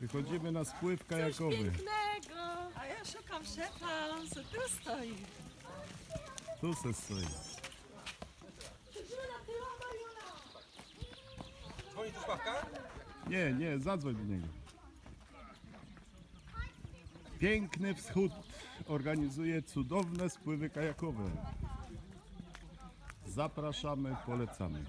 Wychodzimy na spływ Coś kajakowy. pięknego! A ja szukam szefa, on se tu stoi. Tu se stoi. Dzwoni tu Sławka? Nie, nie, zadzwoń do niego. Piękny wschód organizuje cudowne spływy kajakowe. Zapraszamy, polecamy.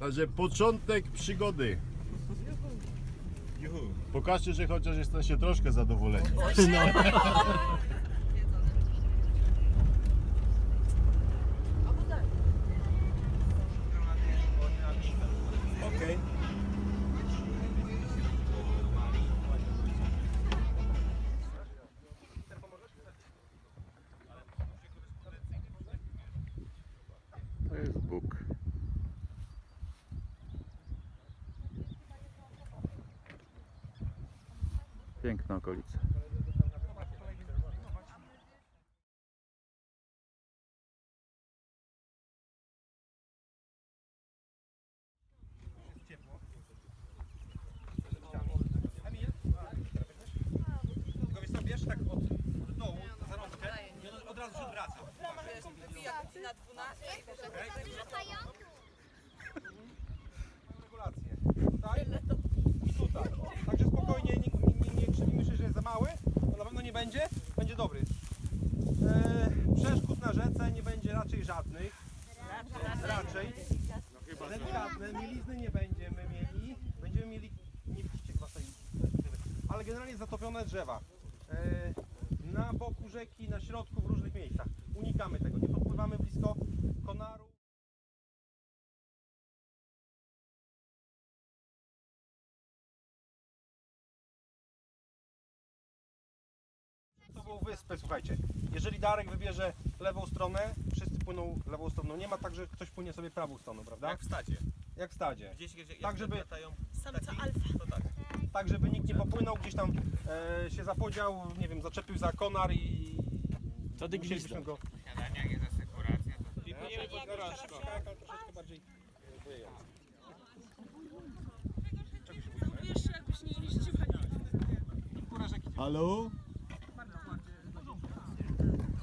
Także początek przygody. Pokażcie, że chociaż jesteście troszkę zadowoleni. Okej. To jest Bóg. Piękna okolica. Tylko tak od, od dołu za rączkę i on od razu się odwraca. Regulacje. Tutaj i tutaj. Także spokojnie, nie, nie, nie, nie krzywimy się, że jest za mały, bo na pewno nie będzie, będzie dobry. E, przeszkód na rzece nie będzie raczej żadnych. Raczej. Delikatne, mielizny nie będziemy mieli. Będziemy mieli, nie widzicie chyba tej ale generalnie zatopione drzewa. Na boku rzeki, na środku, w różnych miejscach. Unikamy tego, nie podpływamy blisko konaru. To było wyspę, słuchajcie. Jeżeli Darek wybierze lewą stronę, wszyscy płyną lewą stroną. Nie ma tak, że ktoś płynie sobie prawą stroną, prawda? Jak w stadzie. Jak w stadzie. Gdzieś, gdzie, Tak, żeby- latają Samca taki, alfa. to tak. Tak, żeby nikt nie popłynął, gdzieś tam e, się zapodział, nie wiem, zaczepił za konar i... Wtedy musielibyśmy go... Śniadanie jest asekuracja. I płyniemy pod troszeczkę bardziej. Wiesz, jakbyś nie jeździła nigdy. Halo?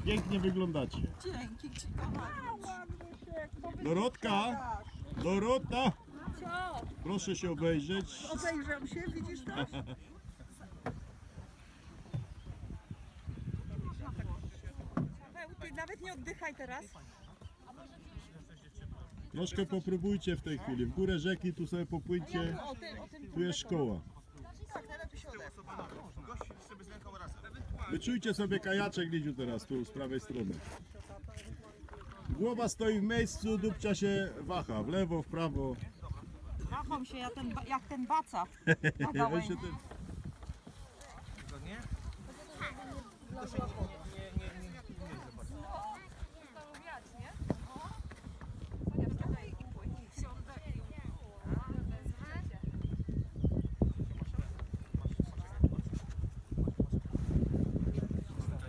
Pięknie wyglądacie. Dzięki ci, kochanie. Dorotka! Dorota! Proszę się obejrzeć. Obejrzał się, widzisz to? Ty nawet nie oddychaj teraz. Troszkę popróbujcie w tej chwili. W górę rzeki, tu sobie popłyńcie. O tym, o tym Tu jest szkoła. tak, najlepiej się. Gość sobie z ręką razem. Wyczujcie sobie kajaczek, Lidziu, teraz tu z prawej strony. Głowa stoi w miejscu, dupcia się waha. W lewo, w prawo. Się ja ten, ba- jak ten baca. Na gałęzi. się ten... Zgodnie?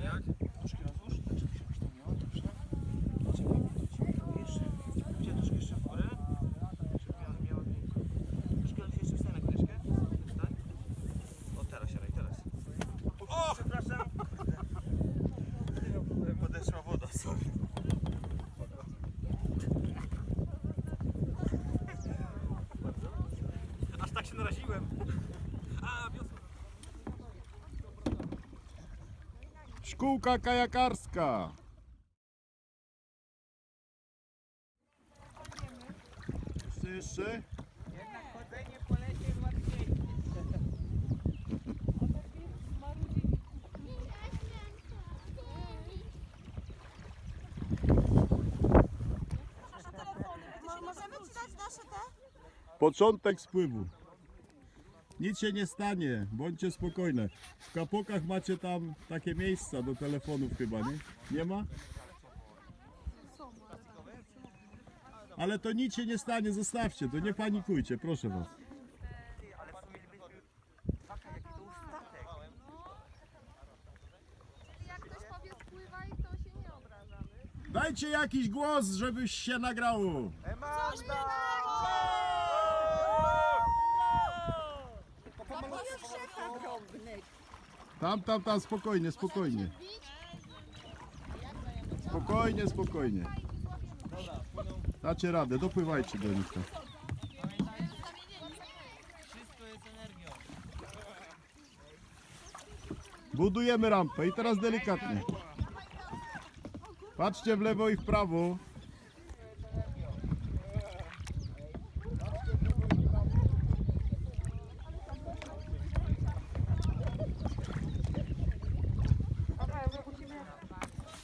Jak? Troszkę rozłóż, tak żebyś to miała, dobrze? Czekaj, to ci jeszcze, gdzie troszkę jeszcze w górę, żeby miała, miała miękko. Troszkę ale się jeszcze wstań na konieczkę, wstań. O teraz, siadaj, teraz. O! Przepraszam. Podeszła woda, sorry. Aż tak się naraziłem. A, wiosna. Szkółka kajakarska. Jeszcze, jeszcze? Możemy ci dać nasze te? Początek spływu. Nic się nie stanie, bądźcie spokojne. W kapokach macie tam takie miejsca do telefonów chyba, nie? Nie ma? Ale to nic się nie stanie, zostawcie, to nie panikujcie, proszę was. Dajcie jakiś głos, żebyś się nagrało. Coś Tam, tam, tam, spokojnie, spokojnie. Spokojnie, spokojnie. Dacie radę, dopływajcie do nich tam. Budujemy rampę i teraz delikatnie. Patrzcie w lewo i w prawo.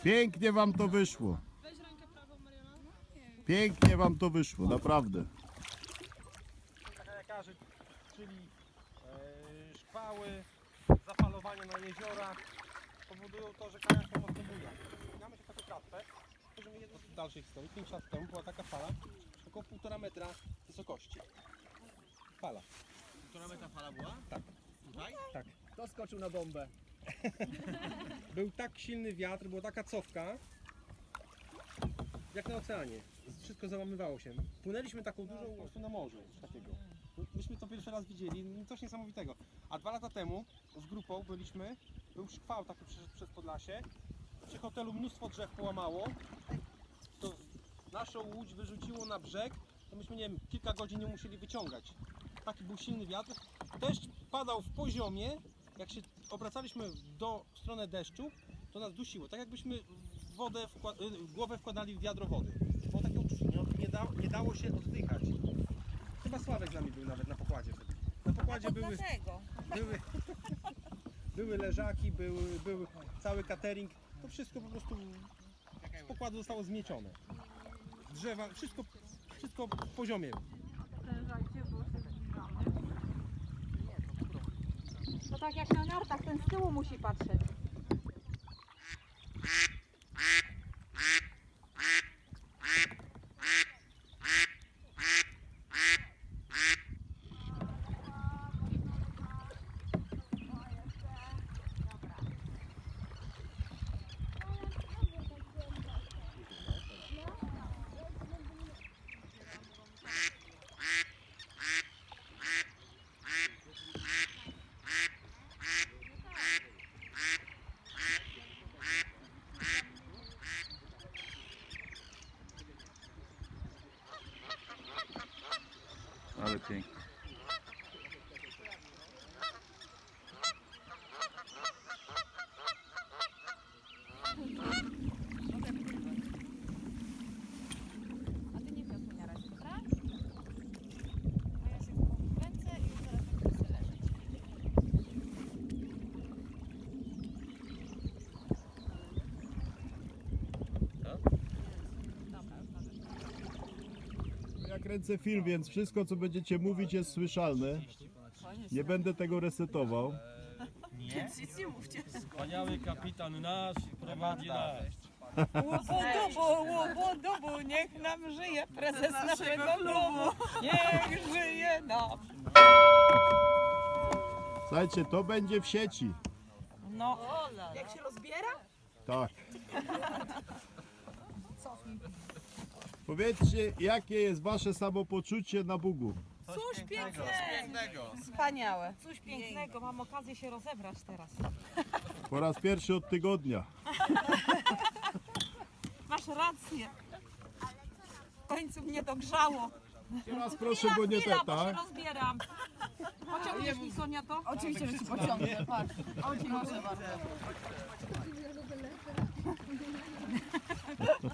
Pięknie wam to wyszło. Pięknie wam to wyszło, naprawdę. czyli e, szkwały, zapalowanie na jeziorach powodują to, że kajak to mocno buja. Mamy tu taką klatkę, możemy jedną z dalszych historii. 5 lat temu była taka fala, około 1,5 metra wysokości. Fala. Która meta fala była? Tak. Tutaj? Tak. Kto skoczył na bombę? Był tak silny wiatr, była taka cofka, jak na oceanie. Wszystko załamywało się. Płynęliśmy taką dużą po prostu na morzu, takiego. Myśmy to pierwszy raz widzieli, no coś niesamowitego. A dwa lata temu z grupą byliśmy, był szkwał taki przez, przez Podlasie. Przy hotelu mnóstwo drzew połamało. To naszą łódź wyrzuciło na brzeg, to myśmy, nie wiem, kilka godzin nie musieli wyciągać. Taki był silny wiatr. Deszcz padał w poziomie, jak się obracaliśmy do stronę deszczu, to nas dusiło. Tak jakbyśmy wodę y, głowę wkładali w wiadro wody. Było takie uczucie, nie, da, nie dało się oddychać. Chyba Sławek z nami był nawet na pokładzie wtedy. Na pokładzie były, były, były leżaki, były, był cały catering. To wszystko po prostu z pokładu zostało zmiecione. Drzewa, wszystko, wszystko w poziomie. Tak jak na nartach, ten z tyłu musi patrzeć. Ale pięknie. A ty nie wiosłuj na razie, dobra? A ja się kręcę i już zaraz będę sobie leżeć. Dobra, już na rzecz. Ja kręcę film, więc wszystko co będziecie mówić jest słyszalne. Nie będę tego resetował. Wspaniały kapitan nasz prowadzi nas. Łobodubu, łobodubu, niech nam żyje prezes naszego klubu. Niech żyje nam. Słuchajcie, to będzie w sieci. No, Jak się rozbiera? Tak. Powiedzcie, jakie jest wasze samopoczucie na Bugu? Cóż piękne. wspaniałe. Coś pięknego, mam okazję się rozebrać teraz. Po raz pierwszy od tygodnia. Masz rację. W końcu mnie dogrzało. Teraz proszę, bo nie te, Chwila, bo się tak? rozbieram. Pociągniesz mi Sonia to? Oczywiście, że ci pociągnę, patrz. O, proszę bardzo.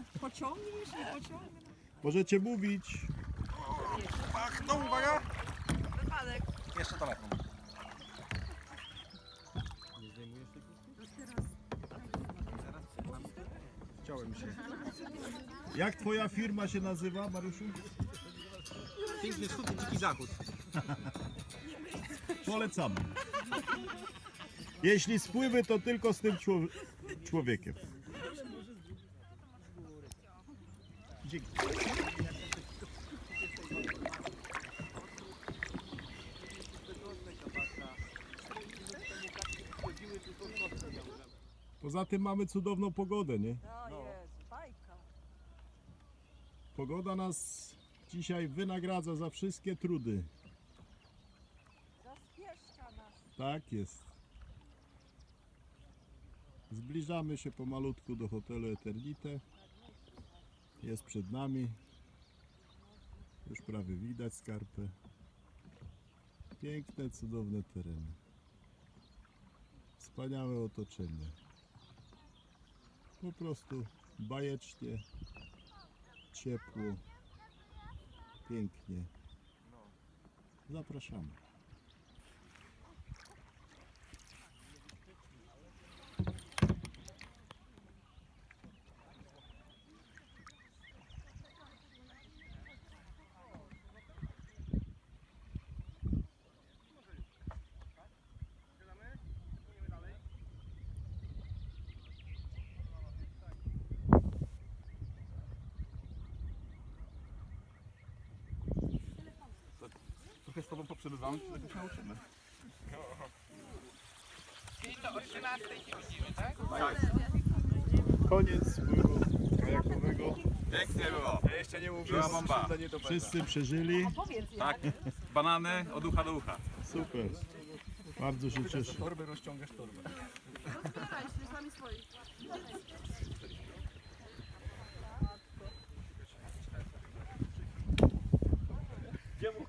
Pociągniesz, nie pociągniesz. Możecie mówić. Ach, no uwaga! Jeszcze telefon. Chciałem się. Jak twoja firma się nazywa, Mariuszu? Piękny wschód i dziki zachód. Polecamy. Jeśli spływy, to tylko z tym człow- człowiekiem. Dzięki. Poza tym mamy cudowną pogodę, nie? No jest, bajka. Pogoda nas dzisiaj wynagradza za wszystkie trudy. Tak jest. Zbliżamy się pomalutku do hotelu Eternite. Jest przed nami. Już prawie widać skarpę. Piękne, cudowne tereny. Wspaniałe otoczenie. Po prostu bajecznie, ciepło, pięknie. Zapraszamy. Trochę z tobą poprzerywamy, to tego się nauczymy. Koniec spływu kajakowego. Pięknie było. Ja jeszcze nie mówiłem. Była bomba. Wszyscy przeżyli. Tak. Banany od ucha do ucha. Super. Bardzo się cieszę. Torby rozciągasz torbę.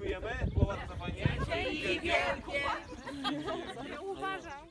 Dziękujemy. Było ładne fajnie. Uważam.